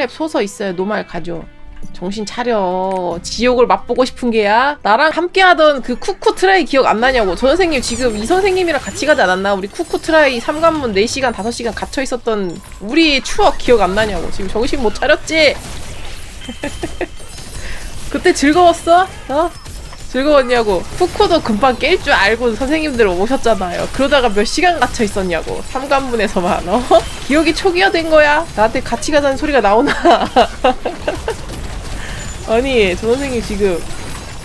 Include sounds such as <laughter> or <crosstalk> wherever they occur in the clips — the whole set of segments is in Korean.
랩 소서 있어요. 노말 가죠. 정신 차려. 지옥을 맛보고 싶은 게야? 나랑 함께 하던 그 쿠쿠 트라이 기억 안 나냐고. 저 선생님 지금 이 선생님이랑 같이 가지 않았나? 우리 쿠쿠 트라이 3관문 4시간, 5시간 갇혀 있었던 우리 추억 기억 안 나냐고. 지금 정신 못 차렸지? <laughs> 그때 즐거웠어? 어? 즐거웠냐고. 쿠쿠도 금방 깰 줄 알고 선생님들 오셨잖아요. 그러다가 몇 시간 갇혀 있었냐고. 3관문에서만, 어? <laughs> 기억이 초기화된 거야. 나한테 같이 가자는 소리가 나오나. <laughs> 아니, 저 선생님 지금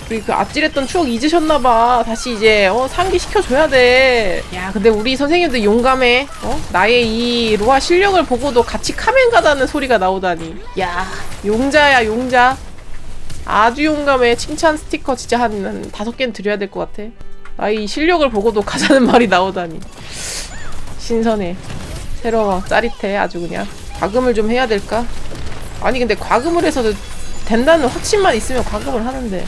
우리 그 아찔했던 추억 잊으셨나봐. 다시 이제 어 상기시켜줘야 돼. 야, 근데 우리 선생님들 용감해. 어? 나의 이 로아 실력을 보고도 같이 카멘 가자는 소리가 나오다니. 야, 용자야 용자. 아주 용감해. 칭찬 스티커 진짜 한, 한 다섯 개는 드려야 될 것 같아. 나의 이 실력을 보고도 <laughs> 가자는 말이 나오다니. 신선해. 새로워. 짜릿해. 아주 그냥. 과금을 좀 해야 될까? 아니 근데 과금을 해서도 된다는 확신만 있으면 과금을 하는데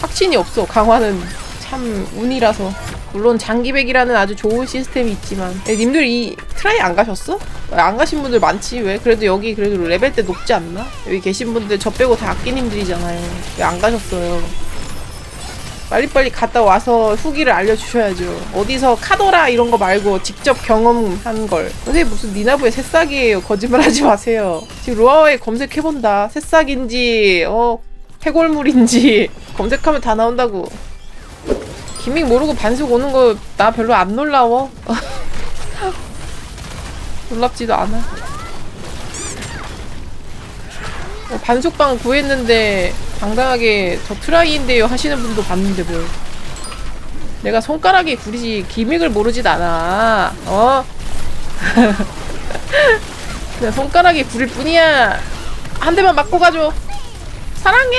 확신이 없어. 강화는 참 운이라서. 물론 장기백이라는 아주 좋은 시스템이 있지만 에, 님들 이 트라이 안 가셨어? 안 가신 분들 많지 왜? 그래도 여기 그래도 레벨 때 높지 않나? 여기 계신 분들 저 빼고 다 악기님들이잖아요 왜 안 가셨어요? 빨리빨리 갔다 와서 후기를 알려주셔야죠 어디서 카더라 이런 거 말고 직접 경험한 걸 선생님 무슨 니나부의 새싹이에요 거짓말하지 마세요 지금 로아워에 검색해본다 새싹인지 어 해골물인지 <laughs> 검색하면 다 나온다고 기믹 모르고 반숙 오는 거 나 별로 안 놀라워. <laughs> 놀랍지도 않아. 어, 반숙빵 구했는데 당당하게 저 트라이인데요 하시는 분도 봤는데 뭘. 내가 손가락이 구리지 기믹을 모르지도 않아. 어? <laughs> 그냥 손가락이 구릴 뿐이야. 한 대만 맞고 가줘. 사랑해.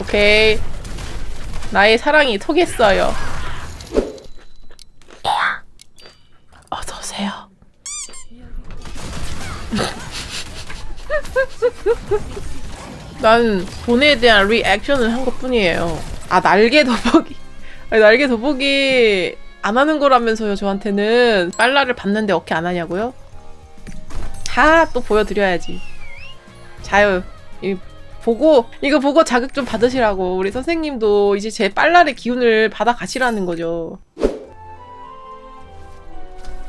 오케이. 나의 사랑이 통했어요. 어서 오세요. 난 돈에 대한 리액션을 한 것 뿐이에요. 아 날개 더보기. <laughs> 아니, 날개 더보기 안 하는 거라면서요 저한테는 빨라를 받는데 어떻게 안 하냐고요? 다또 보여드려야지. 자요. 이 보고 이거 보고 자극 좀 받으시라고 우리 선생님도 이제 제 빨랄의 기운을 받아 가시라는 거죠.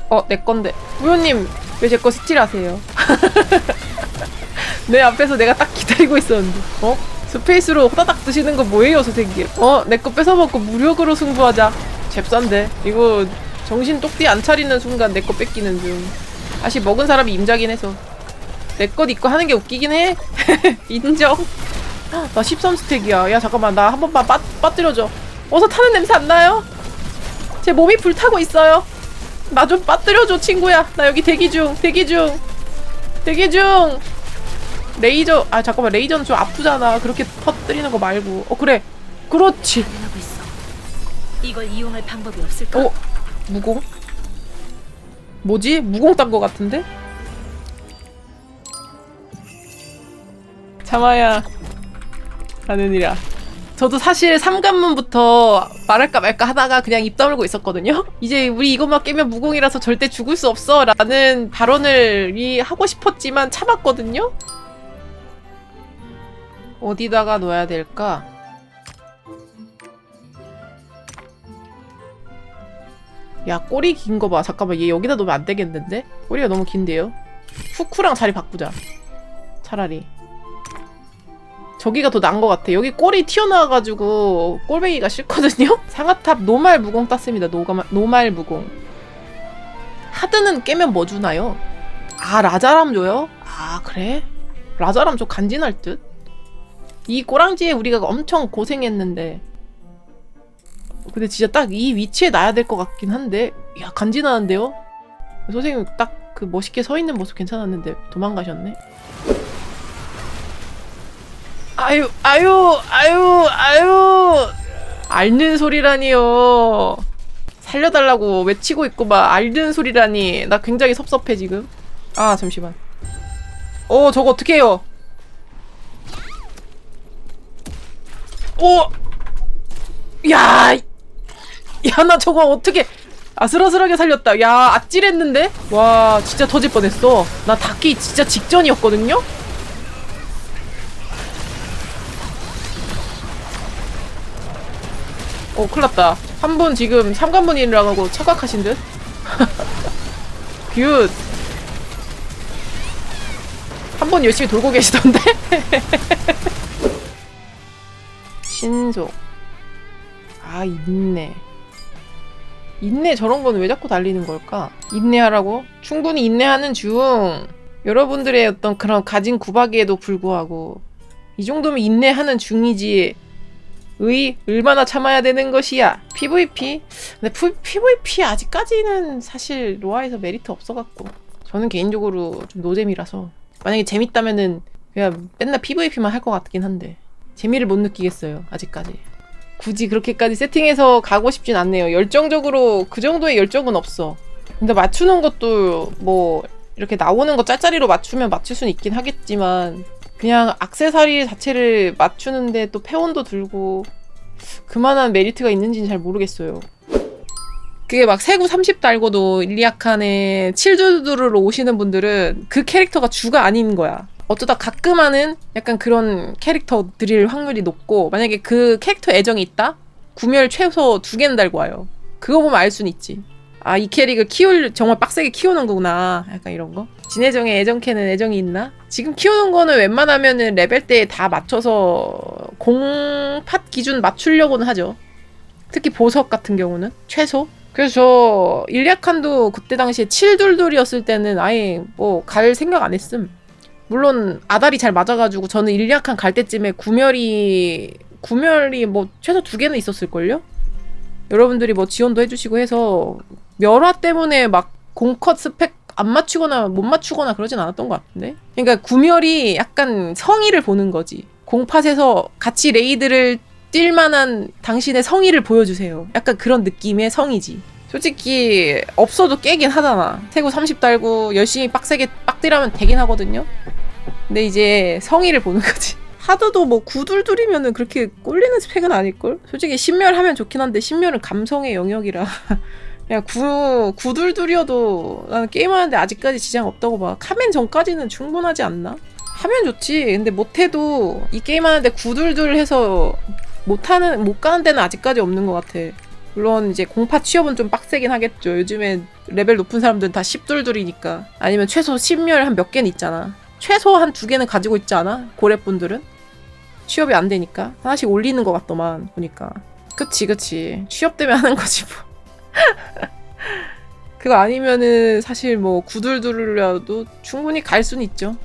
어, 내 건데. 우효님, 왜 제 거 스틸하세요? <laughs> 내 앞에서 내가 딱 기다리고 있었는데. 어? 스페이스로 호다닥 드시는 거 뭐예요, 선생님? 어, 내 거 뺏어먹고 무력으로 승부하자. 잽싼데. 이거 정신 똑띠 안 차리는 순간 내 거 뺏기는 중. 다시 먹은 사람이 임자긴 해서. 내 것 입고 하는 게 웃기긴 해. <laughs> 인정. 나 13스택이야. 야, 잠깐만. 나 한 번만 빠, 빠뜨려줘. 어서 타는 냄새 안 나요? 제 몸이 불타고 있어요. 나 좀 빠뜨려줘, 친구야. 나 여기 대기 중, 대기 중. 대기 중. 레이저, 아, 잠깐만. 레이저는 좀 아프잖아. 그렇게 터뜨리는 거 말고. 어, 그래. 그렇지. 하고 있어. 이걸 이용할 방법이 없을까? 어, 무공? 뭐지? 무공 딴 거 같은데? 참아야 하느니라. 저도 사실 삼관문부터 말할까 말까 하다가 그냥 입 다물고 있었거든요. <laughs> 이제 우리 이것만 깨면 무공이라서 절대 죽을 수 없어 라는 발언을 이 하고 싶었지만 참았거든요. 어디다가 놓아야 될까? 야 꼬리 긴 거 봐. 잠깐만 얘 여기다 놓으면 안 되겠는데? 꼬리가 너무 긴데요. 후쿠랑 자리 바꾸자. 차라리. 저기가 더 나은 것 같아. 여기 꼬리 튀어나와가지고 꼴뱅이가 싫거든요? <laughs> 상아탑 노말 무공 땄습니다. 노가, 노말 무공. 하드는 깨면 뭐 주나요? 아 라자람 줘요? 아 그래? 라자람 좀 간지날 듯? 이 꼬랑지에 우리가 엄청 고생했는데 근데 진짜 딱 이 위치에 놔야 될 것 같긴 한데 야 간지나는데요? 선생님 딱 그 멋있게 서 있는 모습 괜찮았는데 도망가셨네. 아유 아유 아유 아유 앓는 소리라니요. 살려달라고 외치고 있고 막 앓는 소리라니 나 굉장히 섭섭해 지금. 아 잠시만. 어 저거 어떻게 해요? 오! 야! 야, 나 저거 어떻게 아슬아슬하게 살렸다. 야, 아찔했는데? 와, 진짜 터질 뻔했어. 나 닿기 진짜 직전이었거든요? 어, 큰일 났다. 한 분 지금 삼관문이라고 착각하신 듯? <laughs> 굿. 한 번 열심히 돌고 계시던데? <laughs> 신속. 아, 인내. 인내 저런 건 왜 자꾸 달리는 걸까? 인내하라고? 충분히 인내하는 중. 여러분들의 어떤 그런 가진 구박에도 불구하고 이 정도면 인내하는 중이지. 의 얼마나 참아야 되는 것이야. PVP? 근데 프- PVP 아직까지는 사실 로아에서 메리트 없어갖고 저는 개인적으로 좀 노잼이라서 만약에 재밌다면은 그냥 맨날 PVP만 할 것 같긴 한데 재미를 못 느끼겠어요 아직까지 굳이 그렇게까지 세팅해서 가고 싶진 않네요 열정적으로 그 정도의 열정은 없어 근데 맞추는 것도 뭐 이렇게 나오는 거 짤짤이로 맞추면 맞출 수는 있긴 하겠지만 그냥 악세사리 자체를 맞추는데 또 패원도 들고 그만한 메리트가 있는지는 잘 모르겠어요. 그게 막 세구 30 달고도 일리아칸에 7두두를 오시는 분들은 그 캐릭터가 주가 아닌 거야. 어쩌다 가끔 하는 약간 그런 캐릭터들일 확률이 높고 만약에 그 캐릭터 애정이 있다? 구멸 최소 두 개는 달고 와요. 그거 보면 알 수는 있지. 아, 이 캐릭을 키울, 정말 빡세게 키우는 거구나. 약간 이런 거. 진애정에 애정캐는 애정이 있나? 지금 키우는 거는 웬만하면은 레벨 때 다 맞춰서 공팟 기준 맞추려고는 하죠. 특히 보석 같은 경우는 최소. 그래서 저 일리아칸도 그때 당시에 7둘둘이었을 때는 아예 뭐 갈 생각 안 했음. 물론 아달이 잘 맞아가지고 저는 일리아칸 갈 때쯤에 구멸이 구멸이 뭐 최소 두 개는 있었을걸요? 여러분들이 뭐 지원도 해주시고 해서 멸화 때문에 막 공컷 스펙 안 맞추거나 못 맞추거나 그러진 않았던 것 같은데. 그러니까 구멸이 약간 성의를 보는 거지. 공팟에서 같이 레이드를 뛸 만한 당신의 성의를 보여주세요. 약간 그런 느낌의 성이지. 솔직히 없어도 깨긴 하잖아. 세고 30 달고 열심히 빡세게 빡딜하면 되긴 하거든요. 근데 이제 성의를 보는 거지. <laughs> 하드도 뭐 구둘둘이면은 그렇게 꼴리는 스펙은 아닐걸? 솔직히 신멸하면 좋긴 한데 신멸은 감성의 영역이라 <laughs> 그냥 구, 구둘둘이어도 나는 게임하는데 아직까지 지장 없다고 봐. 카멘 전까지는 충분하지 않나? 하면 좋지. 근데 못해도 이 게임하는데 구둘둘 해서 못하는, 못 가는 데는 아직까지 없는 것 같아. 물론 이제 공파 취업은 좀 빡세긴 하겠죠. 요즘에 레벨 높은 사람들은 다 10둘둘이니까. 아니면 최소 10멸 한 몇 개는 있잖아. 최소 한 두 개는 가지고 있지 않아? 고래분들은? 취업이 안 되니까. 하나씩 올리는 것 같더만, 보니까. 그치, 그치. 취업 때문에 하는 거지, 뭐. <laughs> 그거 아니면은 사실 뭐 구둘둘이라도 충분히 갈 수는 있죠.